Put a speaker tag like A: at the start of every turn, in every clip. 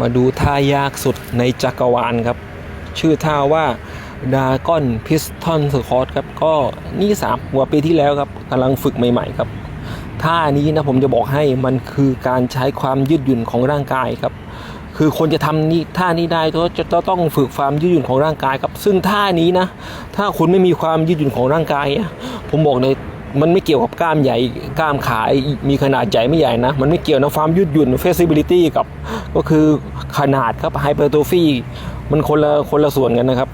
A: มาดูท่ายากสุดในจักรวาลครับ ชื่อท่าว่าดาก้อนพิสทอนสคอตครับ ก็นี่สามหัวปีที่แล้วครับกำลังฝึกใหม่ ๆ ครับท่านี้นะผมจะบอกให้มันคือการใช้ความยืดหยุ่นของร่างกายครับ คือคนจะทำนี่ท่านี้ได้ก็จะต้องฝึกความยืดหยุ่นของร่างกายครับ ซึ่งท่านี้นะ ถ้าคุณไม่มีความยืดหยุ่นของร่างกาย ผมบอกเลย มันไม่เกี่ยวกับกล้ามใหญ่กล้ามขามีขนาดใหญ่ไม่ใหญ่นะ มันไม่เกี่ยวนะความยืดหยุ่น flexibility กับก็คือขนาดครับ hypertrophy มันคนละคนละส่วนกันนะครับ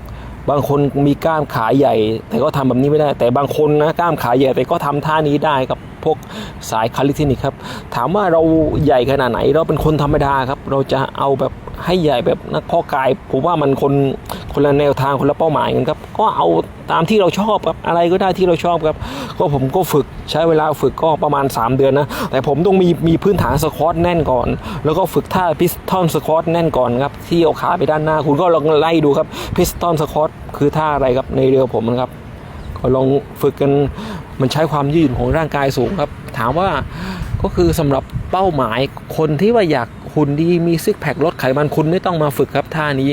A: บางคนมีกล้ามขาใหญ่ แต่ก็ทำแบบนี้ไม่ได้ แต่บางคนนะกล้ามขาใหญ่แต่ก็ทำท่านี้ได้ครับพวกสายคาลิเทนิกครับ ถามว่าเราใหญ่ขนาดไหนเราเป็นคนธรรมดาครับ เราจะเอาแบบ ให้ใหญ่แบบนักพ่อกายผมว่ามันคนคนละแนวทางคนละเป้าหมายกันครับ ก็เอาตามที่เราชอบครับอะไรก็ได้ที่เราชอบครับ ก็ผมก็ฝึกใช้เวลาฝึกก็ประมาณ 3 เดือนนะ แต่ผมต้องมีมีพื้นฐานสควอตแน่นก่อน แล้วก็ฝึกท่าพิสตอนสควอตแน่นก่อนครับ ที่เอาขาไปด้านหน้า คุณก็ลองไล่ดูครับพิสตอนสควอตคือท่าอะไรครับในเรือผมนะครับก็ลองฝึกกันมันใช้ความยืดหยุ่นของร่างกายสูงครับ ถามว่าก็คือสำหรับเป้าหมายคนที่ว่าอยาก หุ่นดีมีซิกแพคลดไขมันคุณไม่ต้องมาฝึกครับท่านี้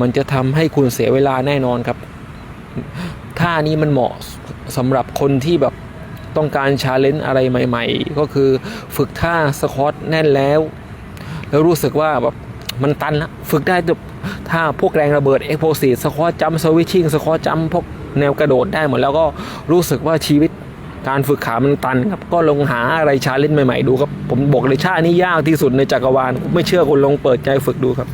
A: มันจะทำให้คุณเสียเวลาแน่นอนครับท่านี้มันเหมาะสำหรับคนที่แบบต้องการชาเลนจ์อะไรใหม่ ๆ ก็คือฝึกท่าสควอตแน่นแล้ว แล้วรู้สึกว่าแบบมันตันละฝึกได้แบบถ้าพวกแรงระเบิดเอ็กโพซีสควอตจัมสวิชชิ่งสควอตจัมพวกแนวกระโดดได้หมดแล้วก็รู้สึกว่าชีวิต การฝึกขามันตันครับก็ลองหาอะไรชาเลนจ์ใหม่ๆดูครับ ผมบอกเลยชานี้ยากที่สุดในจักรวาลไม่เชื่อคุณลองเปิดใจฝึกดูครับ